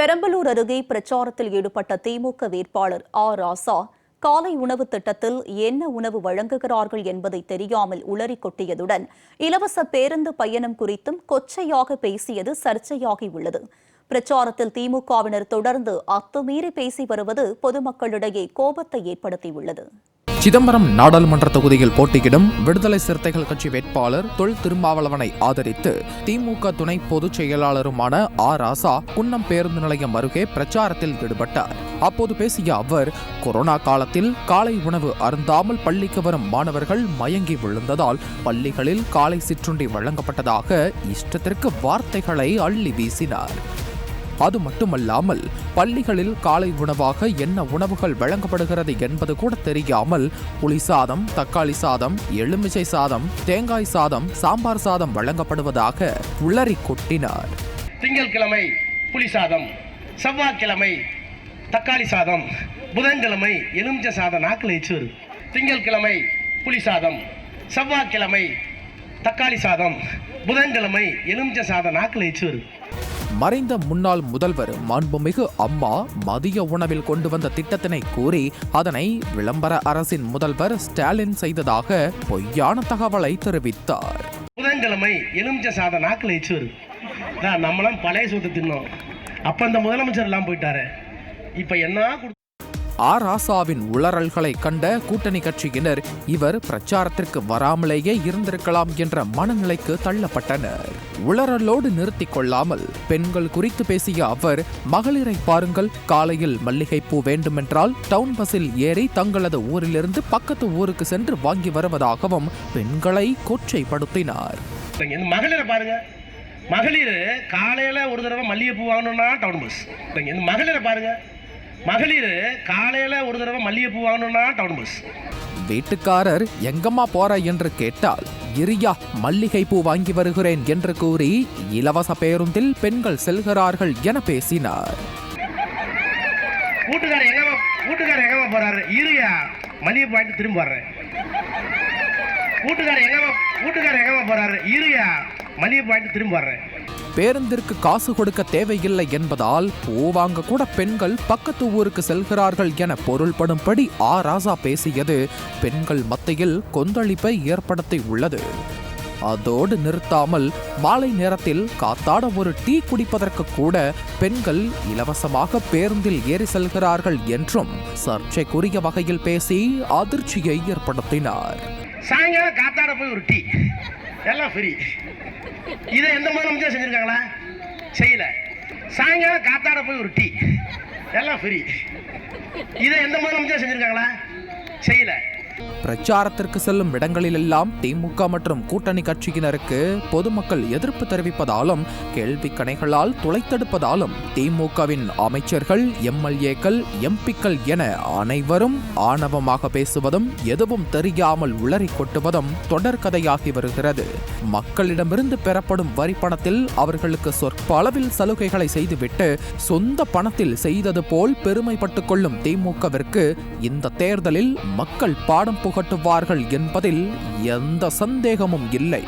பெரம்பலூர் அருகே பிரச்சாரத்தில் ஈடுபட்ட திமுக வேட்பாளர் ஆ ராசா காலை உணவு திட்டத்தில் என்ன உணவு வழங்குகிறார்கள் என்பதை தெரியாமல் உளறி கொட்டியதுடன் இலவச பேருந்து பயணம் குறித்தும் கொச்சையாக பேசியது சர்ச்சையாகியுள்ளது. பிரச்சாரத்தில் திமுகவினர் தொடர்ந்து அத்துமீறி பேசி வருவது பொதுமக்களிடையே கோபத்தை ஏற்படுத்தியுள்ளது. சிதம்பரம் நாடாளுமன்ற தொகுதியில் போட்டியிடும் விடுதலை சிறுத்தைகள் கட்சி வேட்பாளர் தொல் திருமாவளவனை ஆதரித்து திமுக துணை பொதுச் செயலாளருமான ஆ. ராசா குன்னம் பேருந்து நிலையம் அருகே பிரச்சாரத்தில் ஈடுபட்டார். அப்போது பேசிய அவர் கொரோனா காலத்தில் காலை உணவு அருந்தாமல் பள்ளிக்கு வரும் மாணவர்கள் மயங்கி விழுந்ததால் பள்ளிகளில் காலை சிற்றுண்டி வழங்கப்பட்டதாக இஷ்டத்திற்கு வார்த்தைகளை அள்ளி வீசினார். அது மட்டுமல்லாமல் பள்ளிகளில் காலை உணவாக என்ன உணவுகள் வழங்கப்படுகிறது என்பது கூட தெரியாமல் புளி சாதம் தக்காளி சாதம் எலுமிச்சை சாதம் தேங்காய் சாதம் சாம்பார் சாதம் வழங்கப்படுவதாக உளறி கொட்டினார். திங்கட்கிழமை புளி சாதம் செவ்வாய்க்கிழமை தக்காளி சாதம் புதன்கிழமை எலுமிச்சை சாதம் நாக்கில் எச்சு வருது திங்கட்கிழமை புளி சாதம் செவ்வாய்க்கிழமை தக்காளி சாதம் புதன்கிழமை எலுமிச்சை சாதம் நாக்கில் எச்சு வருது மறைந்த முன்னாள் முதல்வர் மாண்புமிகு அம்மா மதிய உணவில் கொண்டு வந்த திட்டத்தினை கூறி அதனை விளம்பர அரசின் முதல்வர் ஸ்டாலின் செய்ததாக பொய்யான தகவலை தெரிவித்தார். புதன்கிழமை எலுமிச்ச சாதம் நாக்கில் எச்சு வருது நம்மளாம் பழைய சொத்தை தின்னோம். அப்போ அந்த முதலமைச்சர் எல்லாம் போயிட்டாரு. இப்போ என்ன கொடு ஆ ராசாவின் உளறல்களை கண்ட கூட்டணி கட்சியினர் இவர் பிரச்சாரத்திற்கு வராமலேயே இருந்திருக்கலாம் என்ற மனநிலைக்கு தள்ளப்பட்டனர். உளறலோடு நிறுத்தி கொள்ளாமல் பெண்கள் குறித்து பேசிய அவர் மகளிரை பாருங்கள் காலையில் மல்லிகைப்பூ வேண்டுமென்றால் டவுன் பஸ்ஸில் ஏறி தங்களது ஊரிலிருந்து பக்கத்து ஊருக்கு சென்று வாங்கி வருவதாகவும் பெண்களை கொச்சைப்படுத்தினார். மகளிரை பாருங்க. மகளிர் காலையில் ஒரு தடவை மல்லிகைப்பூ வாங்கணும்னா டவுன் பஸ். மகளிரை பாருங்க. மகளிர் காலையில் ஒரு தடவை மல்லிகைப்பூ வாங்கணும்னா டவுன் பஸ் வீட்டுக்காரர் எங்கம்மா போற என்று கேட்டால் இரியா மல்லிகை பூ வாங்கி வருகிறேன் என்று கூறி இலவச பேருந்தில் பெண்கள் செல்கிறார்கள் என பேசினார். வீட்டுக்காரர் எங்கம்மா வீட்டுக்காரர் எங்கம்மா போறாரு? இருயா மல்லிகைப்பூ வாங்கிட்டு திரும்ப வர்றேன். வீட்டுக்காரர் எங்கம்மா வீட்டுக்காரர் எங்கம்மா போறாரு? இருயா மல்லிகைப்பூ வாங்கிட்டு திரும்ப வர்றேன். பேருந்திற்கு காசு கொடுக்க தேவையில்லை என்பதால் பூ வாங்க கூட பெண்கள் பக்கத்து ஊருக்கு செல்கிறார்கள் என பொருள்படும்படி ஆ. ராசா பேசியது. பெண்கள் மத்தியில் கொந்தளிப்பை ஏற்படுத்தி உள்ளது அதோடு நிறுத்தாமல் மாலை நேரத்தில் காத்தாட ஒரு டீ குடிப்பதற்கு கூட பெண்கள் இலவசமாக பேருந்தில் ஏறி செல்கிறார்கள் என்றும் சர்ச்சைக்குரிய வகையில் பேசி அதிர்ச்சியை ஏற்படுத்தினார். சாயங்காலம் காத்தாட போய் ஒரு டீ. எல்லாம் ஃப்ரீ இதை எந்த முதலமைச்சர் செஞ்சுருக்காங்களா? செய்யல. சாயங்காலம் காத்தாட போய் ஒரு டீ. எல்லாம் ஃப்ரீ இதை எந்த முதலமைச்சர் செஞ்சுருக்காங்களா? செய்யலை. பிரச்சாரத்திற்கு செல்லும் இடங்களிலெல்லாம் திமுக மற்றும் கூட்டணி கட்சியினருக்கு பொதுமக்கள் எதிர்ப்பு தெரிவிப்பதாலும் கேள்வி கணைகளால் துளைத்தெடுப்பதாலும் திமுகவின் அமைச்சர்கள் எம்எல்ஏக்கள் எம்பிக்கள் என அனைவரும் ஆணவமாக பேசுவதும் எதுவும் தெரியாமல் உளறி கொட்டுவதும் தொடர்கதையாகி வருகிறது. மக்களிடமிருந்து பெறப்படும் வரி பணத்தில் அவர்களுக்கு சொற்ப அளவில் சலுகைகளை செய்துவிட்டு சொந்த பணத்தில் செய்தது போல் பெருமைப்பட்டுக் கொள்ளும் திமுகவிற்கு இந்த தேர்தலில் மக்கள் பாடம் புகட்டுவார்கள் என்பதில் எந்த சந்தேகமும் இல்லை.